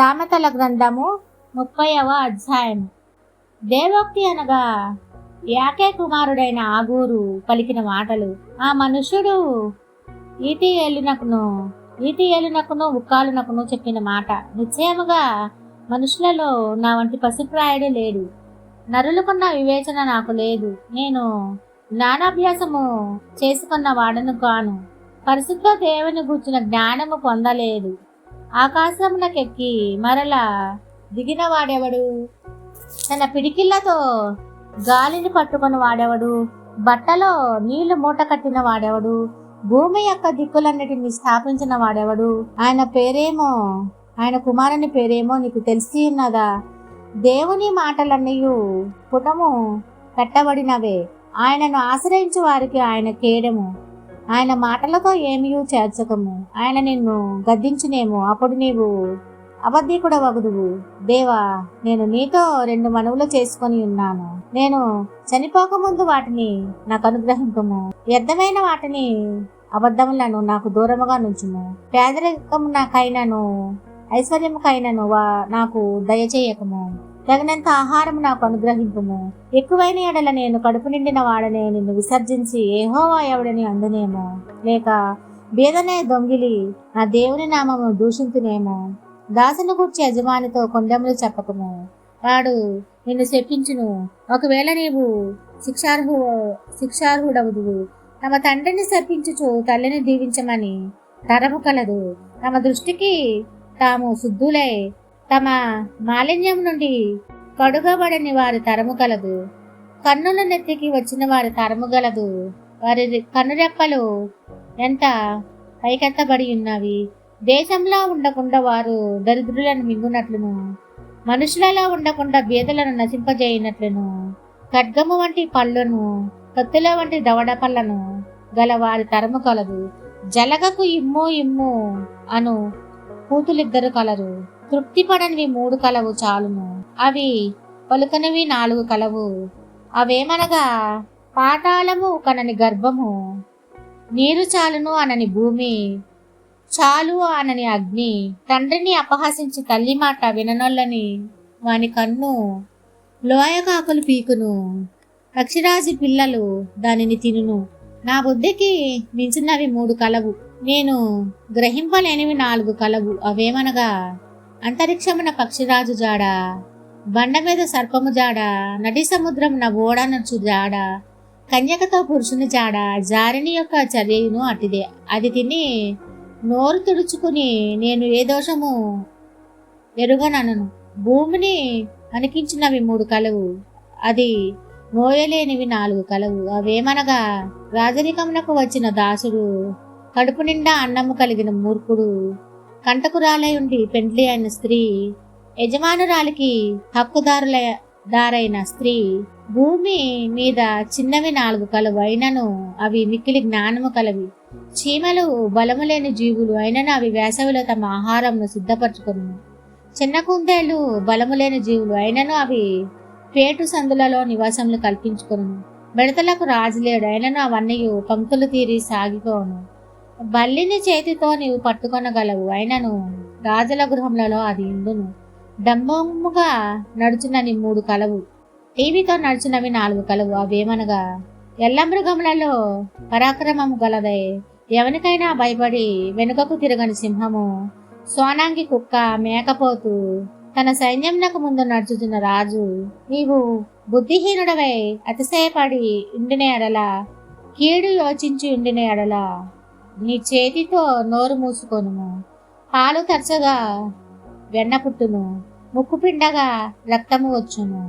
సామెతల గ్రంథము ముప్పైవ అధ్యాయము. దేవోక్తి అనగా యాకే కుమారుడైన ఆగూరు పలికిన మాటలు. ఆ మనుష్యుడు ఈతి ఏలునకును ఈతి ఏలునకును ఉక్కాలునకును చెప్పిన మాట. నిశ్చయముగా మనుషులలో నా వంటి పసిప్రాయుడు లేడు. నరులకున్న వివేచన నాకు లేదు. నేను జ్ఞానాభ్యాసము చేసుకున్న వాడను కాను. పరిశుద్ధ దేవుని గూర్చిన జ్ఞానము పొందలేదు. ఆకాశంలోకెక్కి మరలా దిగిన వాడెవడు? తన పిడికిళ్ళతో గాలిని పట్టుకుని వాడెవడు? బట్టలో నీళ్ళు మూట కట్టిన వాడెవడు? భూమి యొక్క దిక్కులన్నిటిని స్థాపించిన వాడెవడు? ఆయన పేరేమో ఆయన కుమారుని పేరేమో నీకు తెలిసి ఉన్నదా? దేవుని మాటలన్నీ పుటము పెట్టబడినవే ఆయనను ఆశ్రయించు వారికి ఆయన కేడము. ఆయన మాటలతో ఏమీ చేర్చకము. ఆయన నిన్ను గద్దించునేమో. అప్పుడు నీవు అబద్ధికుడ వగుదువు దేవా నేను నీతో రెండు మనవులు చేసుకొని ఉన్నాను. నేను చనిపోకముందు వాటిని నాకు అనుగ్రహింపము. వ్యర్థమైన వాటిని అబద్ధములను నాకు దూరముగా నుంచుము. పేదరికమునకైనను ఐశ్వర్యముకైనను వా నాకు దయచేయకము. తగినంత ఆహారం నాకు అనుగ్రహింపుము. ఎక్కువైన ఎడల నేను కడుపు నిండిన వాడనే నిన్ను విసర్జించి ఏహోవా ఎవడని అందునేమో. లేక బీదనే దొంగిలి నా దేవుని నామము దూషించునేమో దాసును కూర్చి యజమానితో కొండెములు చెప్పకము. వాడు నిన్ను శప్పించును ఒకవేళ నీవు శిక్షార్హు శిక్షార్హుడవుదువు. తమ తండ్రిని శపించుచు తల్లిని దీవించమని తరము కలదు. తమ దృష్టికి తాము శుద్ధులై తమ మాలిన్యం నుండి కడుగబడని వారి తరము కలదు కన్నుల నెత్తికి వచ్చిన వారి తరము గలదు. వారి కనురెప్పలు ఎంత పైకెత్తబడి ఉన్నవి? దేశంలో ఉండకుండా వారు దరిద్రులను మింగునట్లును. మనుషులలో ఉండకుండా బీదలను నశింపజేయనట్లును. ఖడ్గము వంటి పళ్ళను కత్తుల వంటి దవడ పళ్ళను గల వారి తరము కలదు జలగకు ఇమ్ము ఇమ్ము అను కూతులిద్దరు కలరు. తృప్తి పడనివి మూడు కలవు చాలును అవి పలుకనివి నాలుగు కలవు. అవేమనగా? పాతాళము కనని గర్భము. నీరు చాలును అనని భూమి. చాలు అనని అగ్ని. తండ్రిని అపహసించి తల్లి మాట విననొల్లని వాని కన్ను. లోయకాకులు పీకును. పక్షిరాజు పిల్లలు దానిని తినును. నా బుద్ధికి మించినవి మూడు కలవు. నేను గ్రహింపలేనివి నాలుగు కలవు. అవేమనగా అంతరిక్షమున పక్షిరాజు జాడ బండ మీద సర్పము జాడ నడి సముద్రమున ఓడనచ్చు జాడ కన్యకతో పురుషుని జాడ జారిని యొక్క చర్యను అటిదే. అది తిని నోరు తుడుచుకుని నేను ఏ దోషము ఎరుగనను. భూమిని అనికించినవి మూడు కలవు. అది మోయలేనివి నాలుగు కలవు. అవేమనగా రాజరికమునకు వచ్చిన దాసుడు కడుపు నిండా అన్నము కలిగిన మూర్ఖుడు. కంటకురాలై ఉండి పెండ్లి అయిన స్త్రీ యజమానురాలికి హక్కుదారుల దారైన స్త్రీ భూమి మీద చిన్నవి నాలుగు కలవు అయినను అవి మిక్కిలి జ్ఞానము కలవి. చీమలు బలము లేని జీవులు అయినను అవి వేసవిలో తమ ఆహారంను సిద్ధపరచుకును చిన్న కుందేళ్ళు బలము లేని జీవులు అయినను అవి పేటు సందులలో నివాసములు కల్పించుకును మిడతలకు రాజులేడు అయినను అవన్నీ పంక్తులు తీరి సాగిపోను బల్లిని చేతితో నీవు పట్టుకొనగలవు. అయినను రాజుల గృహములలో అది ఇందును డంబముగా నడుచునని మూడు కలవు. టీవీతో నడిచినవి నాలుగు కలవు. అవేమనగా ఎల్ల మృగములలో పరాక్రమము గలదై. ఎవరికైనా భయపడి వెనుకకు తిరగని సింహము సోనాంగి కుక్క మేకపోతు తన సైన్యంనకు ముందు నడుచుతున్న రాజు నీవు బుద్ధిహీనుడవై అతిశయపడి ఉండిన ఎడల కీడు యోచించి ఉండిన ఎడల నీ చేతితో నోరు మూసుకొనుము పాలు తరచగా వెన్న పుట్టును ముక్కు పిండగా రక్తము వచ్చును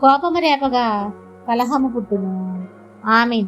కోపము రేపగా కలహము పుట్టును. ఆమె